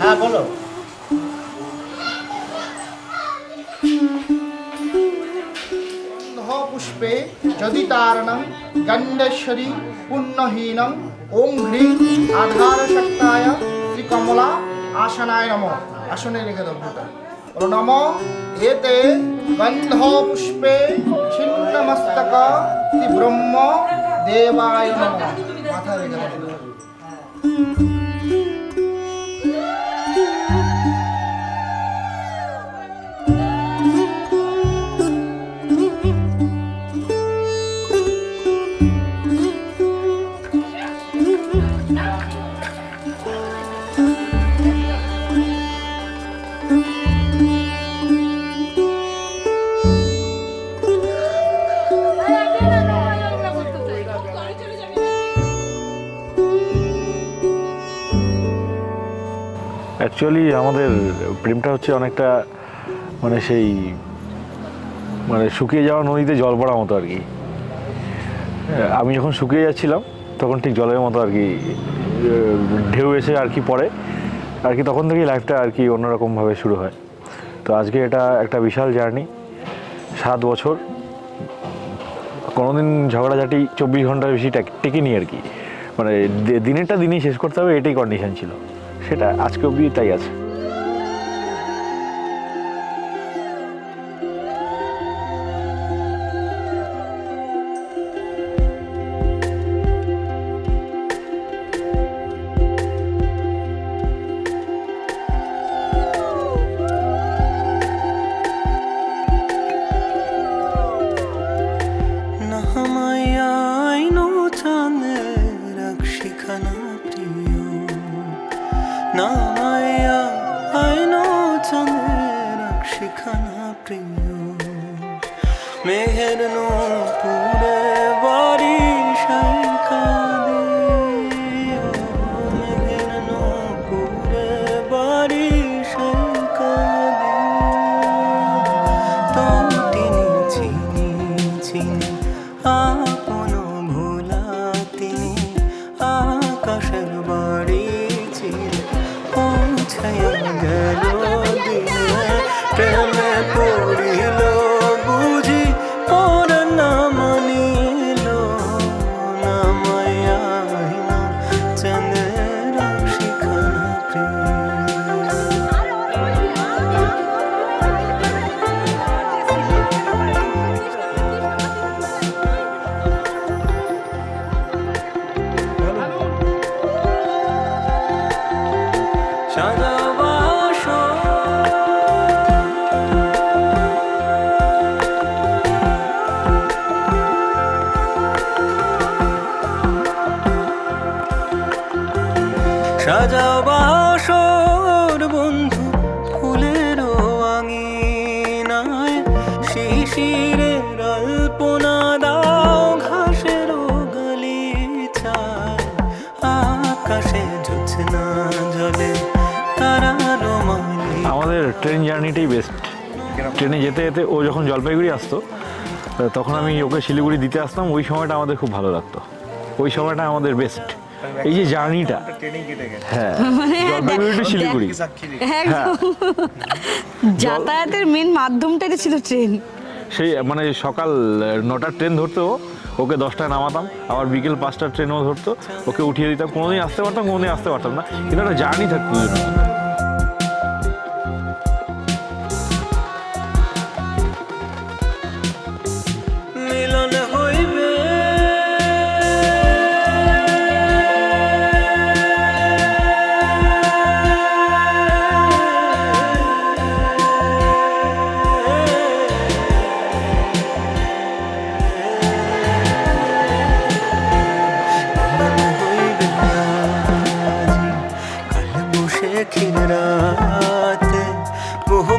হ্যাঁ বলো। পুষ্পে যদি তারণং গণ্ডেশ্বরী, পুণ্যহীনং ওম হ্রিং আধার শক্তায় শ্রী কমলা আসনায় নম। আসনে লিখে দেবো নম। এতে গন্ধ পুষ্পে ছিন্ন মস্তক শ্রী ব্রহ্ম দেবায় নম। মাথায় রেখে দেবো অ্যাকচুয়ালি আমাদের প্রেমটা হচ্ছে অনেকটা মানে সেই মানে শুকিয়ে যাওয়া নদীতে জল পড়া মতো আর কি। আমি যখন শুকিয়ে যাচ্ছিলাম, তখন ঠিক জলের মতো আর কি ঢেউ এসে আর কি পড়ে। আর কি তখন থেকেই লাইফটা আর কি অন্যরকমভাবে শুরু হয়। তো আজকে এটা একটা বিশাল জার্নি, সাত বছর। কোনোদিন ঝগড়াঝাটি চব্বিশ ঘণ্টার বেশি টেক- টেকেনি আর কি। মানে দিনেরটা দিনই শেষ করতে হবে, এটাই কন্ডিশন ছিল। সেটা আজকে অবধি তাই আছে। নামায়া আইনো চাঁদের শিখানা প্রিয়। মেহের পুরে সাজাবাসো ট্রেন জার্নিটাই বেস্ট ট্রেনে যেতে যেতে ও যখন জলপাইগুড়ি আসতো তখন আমি ওকে শিলিগুড়ি দিতে আসতাম। ওই সময়টা আমাদের খুব ভালো লাগতো। ওই সময়টা আমাদের বেস্ট এই যে জার্নিটা হ্যাঁ জলপাইগুড়ি টু শিলিগুড়ি। হ্যাঁ যাতায়াতের মেন মাধ্যমটাই ছিল ট্রেন সেই মানে সকাল নটার ট্রেন ধরতো ওকে দশটায় নামাতাম। আবার বিকেল পাঁচটার ট্রেনও ধরতো। ওকে উঠিয়ে দিতাম। কোনোদিন আসতে পারতাম কোনোদিন আসতে পারতাম না। কিন্তু একটা জার্নি থাকতো রাতে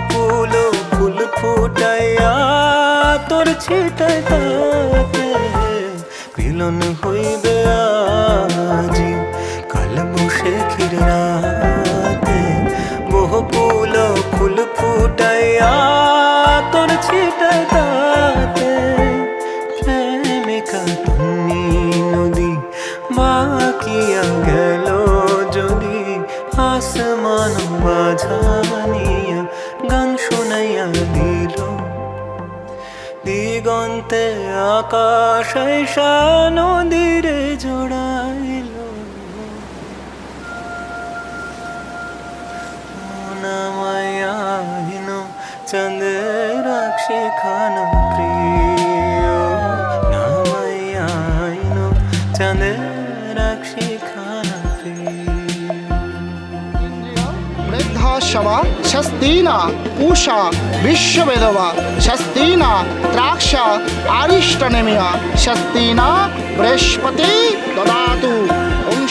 ফুল ফুল ফুটাইয়া তোর ছিটাই তাতে। হইবে আজি কাল বসে রাতে। দিগন্তে আকাশ নদীর জোড়াইল। চন্দ্র রাক্ষিখান প্রিয় ಶವಾ ಶಸ್ತೀನ ಪೂಷಾ ವಿಶ್ವವೇದವ ಶಸ್ತೀನ ತ್ರಾಕ್ಷ ಆರಿಷ್ಟನೆಮಿಯ ಶಸ್ತೀನ ಬೃಹಸ್ಪತಿ ದದಾತು ಓಂ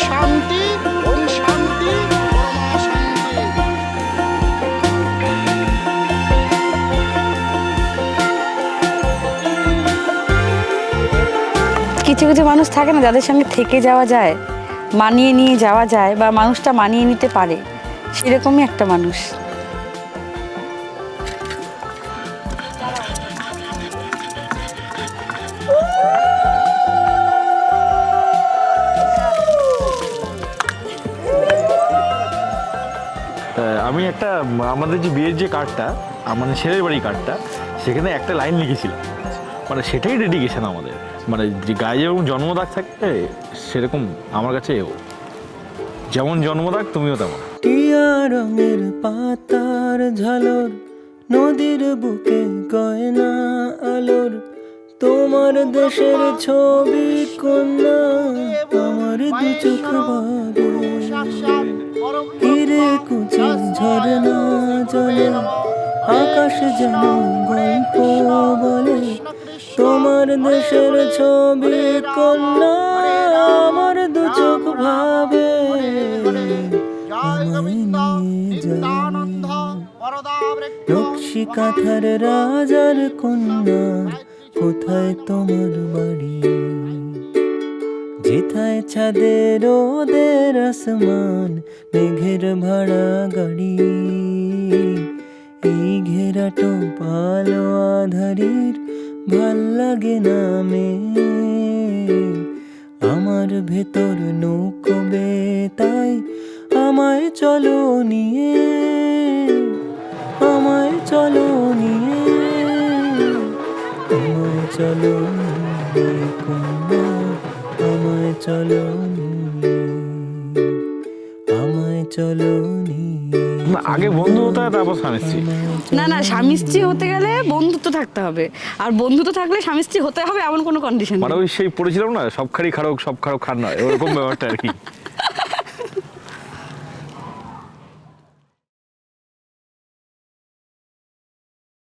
কিছু কিছু মানুষ থাকে না যাদের সঙ্গে থেকে যাওয়া যায়, মানিয়ে নিয়ে যাওয়া যায় বা মানুষটা মানিয়ে নিতে পারে। সেরকমই একটা মানুষ। আমি একটা, আমাদের যে বিয়ের যে কার্ডটা মানে ছেলের বাড়ি কার্ডটা সেখানে একটা লাইন লিখেছিলাম। মানে সেটাই ডেডিকেশন আমাদের। মানে যে গায়ে যেরকম জন্মদাগ থাকে সেরকম আমার কাছে যেমন জন্মদাগ, তুমিও তেমন। টিয়া রঙের পাতার ঝালর, নদীর বুকে গয়না আলোর। তোমার দেশের ছবি কন্যা, আমার দু চোখ তীরে কুচি ঝরনা জলে, আকাশ যেন গল্প বলে। তোমার দেশের ছবি কন্যা, আমার দু চোখ ভাবে। আমায় নিয়ে কাঁথার রাজার কন্যা কোথায় তোমার বাড়ি? যেথায় ছাদের ওদের আসমান মেঘের ভাড়া গাড়ি। এই ঘেরাটো পালো আধারির ভালো লাগে না মে আমার ভেতর নৌকবে তাই আমায় চলো নিয়ে আমায় চলো নিয়ে আমায় চলো নিয়ে আমায় চলো আমায় চলো আগে বন্ধু হতে হয় তারপর স্বামী স্ত্রী। না না স্বামী স্ত্রী হতে গেলে বন্ধুত্ব থাকতে হবে। আর বন্ধুত্ব থাকলে স্বামী স্ত্রী হতে হবে এমন কোনো কন্ডিশন মানে ওই সেই পড়েছিলাম না সব খাড়ি খারক সব খারক খান নয় ওরকম ব্যাপারটা আর কি।